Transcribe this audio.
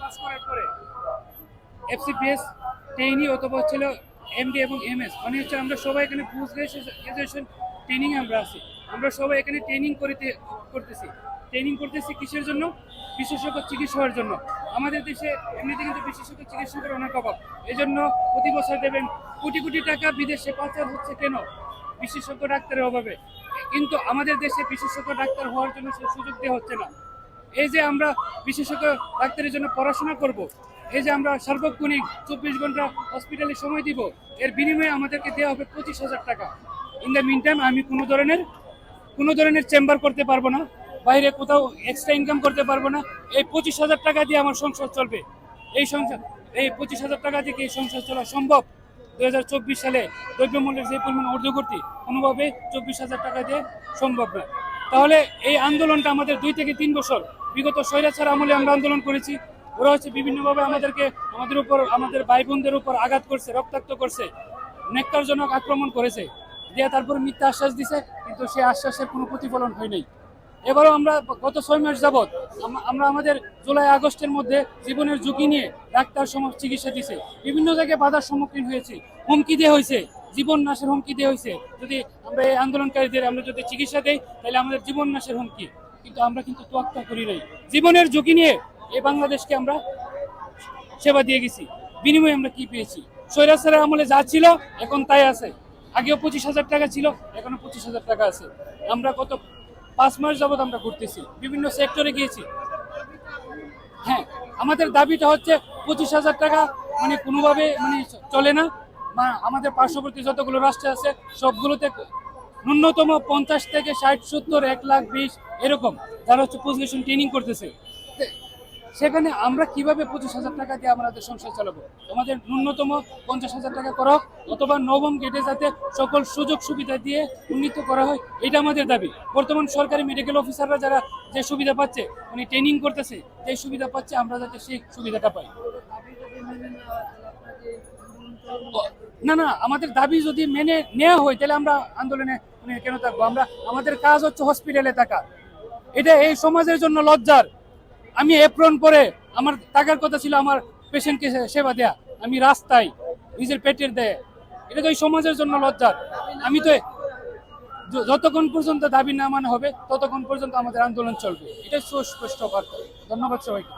Pass করার পরে FCPS trainee অথবা হচ্ছিল এমডি এবং এমএস মানে হচ্ছে আমরা সবাই এখানে পোস্ট গ্রাজুয়েশন ট্রেনিং আমরা আছি। আমরা সবাই এখানে ট্রেনিং করিতে, করতেছি। ট্রেনিং করতেছি কিসের জন্য? বিশেষজ্ঞ চিকিৎসার জন্য। আমাদের দেশে এমনিতে কিন্তু বিশেষজ্ঞ চিকিৎসকের অনেক অভাব। এই জন্য প্রতি বছর দেবেন কোটি কোটি টাকা বিদেশে পাচার হচ্ছে কেন? বিশেষজ্ঞ ডাক্তারের অভাবে। কিন্তু আমাদের দেশে বিশেষজ্ঞ ডাক্তার হওয়ার জন্য সে সুযোগ দেওয়া হচ্ছে না। এই যে আমরা বিশেষজ্ঞ ডাক্তারের জন্য পড়াশোনা করব, এই যে আমরা সার্বক্ষণিক চব্বিশ ঘণ্টা হসপিটালে সময় দিব, এর বিনিময়ে আমাদেরকে দেওয়া হবে পঁচিশ হাজার টাকা। ইন দ্য মিন টাইম আমি কোনো ধরনের কোনো ধরনের চেম্বার করতে পারব না, বাইরে কোথাও এক্সট্রা ইনকাম করতে পারব না, এই পঁচিশ হাজার টাকা দিয়ে আমার সংসার চলবে। এই সংসার, এই পঁচিশ হাজার টাকা দিয়ে কি এই সংসার চলা সম্ভব? দু হাজার চব্বিশ সালে দ্রব্যমূল্যের যে পরিমাণ ঊর্ধ্বগতি, কোনোভাবে চব্বিশ হাজার টাকা দিয়ে সম্ভব না। তাহলে এই আন্দোলনটা আমাদের দুই থেকে তিন বছর বিগত স্বৈরাচার আমলে আমরা আন্দোলন করেছি। ওরা হচ্ছে বিভিন্নভাবে আমাদেরকে আমাদের উপর, আমাদের ভাই বোনদের উপর আঘাত করছে, রক্তাক্ত করছে নেককারজনক আক্রমণ করেছে। দিয়ে তারপর মিথ্যা আশ্বাস দিছে, কিন্তু সেই আশ্বাসের কোনো প্রতিফলন হয় নাই। এবারও আমরা গত ছয় মাস যাবৎ আমরা আমাদের জুলাই, আগস্টের মধ্যে জীবনের ঝুঁকি নিয়ে ডাক্তার সম চিকিৎসা দিছে। বিভিন্ন জায়গায় বাধার সম্মুখীন হয়েছি, হুমকি দেওয়া হয়েছে। জীবন নাশের হুমকি দেওয়া হয়েছে। যদি আমরা এই আন্দোলনকারীদের আমরা যদি চিকিৎসা দেই, তাহলে আমাদের জীবন নাশের হুমকি। কিন্তু আমরা কিন্তু তোয়াক্কা করি নাই। জীবনের ঝুঁকি নিয়ে এই বাংলাদেশকে আমরা সেবা দিয়ে গেছি। বিনিময়ে আমরা কি পেয়েছি? স্বৈরাচারের আমলে যা ছিল, এখন তাই আছে। আগেও পঁচিশ হাজার টাকা ছিল, এখনও পঁচিশ হাজার টাকা আছে। আমরা কত পাঁচ মাস যাবত আমরা ঘুরতেছি। বিভিন্ন সেক্টরে গিয়েছি। হ্যাঁ আমাদের দাবিটা হচ্ছে পঁচিশ হাজার টাকা মানে কোনোভাবে মানে চলে না। আমাদের পার্শ্ববর্তী যতগুলো রাষ্ট্র আছে, সবগুলোতে ন্যূনতম পঞ্চাশ থেকে ষাট, সত্তর, এক লাখ, বিশ, এরকম যারা হচ্ছে পজিশন ট্রেনিং করতেছে। সেখানে আমরা কীভাবে পঁচিশ হাজার টাকা দিয়ে আমাদের সংসার চালাবো? আমাদের ন্যূনতম পঞ্চাশ হাজার টাকা করা, অথবা নবম গেটে যাতে সকল সুযোগ সুবিধা দিয়ে উন্নীত করা হয়, এটা আমাদের দাবি। বর্তমান সরকারি মেডিকেল অফিসাররা যারা যে সুবিধা পাচ্ছে উনি ট্রেনিং করতেছে, যে সুবিধা পাচ্ছে, আমরা যাতে সেই সুবিধাটা পাই। না না, আমাদের দাবি যদি মেনে নেওয়া হয়, তাহলে আমরা আন্দোলনে মানে কেন থাকব? আমরা, আমাদের কাজ হচ্ছে হসপিটালে থাকা। এটা এই সমাজের জন্য লজ্জার। আমি এপ্রন পরে আমার টাকার কথা ছিল আমার পেশেন্টকে সেবা দেয়া। আমি রাস্তায় নিজের পেটের দেয়। এটা তো এই সমাজের জন্য লজ্জার। আমি তো যতক্ষণ পর্যন্ত দাবি না মানা হবে, ততক্ষণ পর্যন্ত আমাদের আন্দোলন চলবে। এটা সুস্পষ্ট কথা ধন্যবাদ সবাইকে।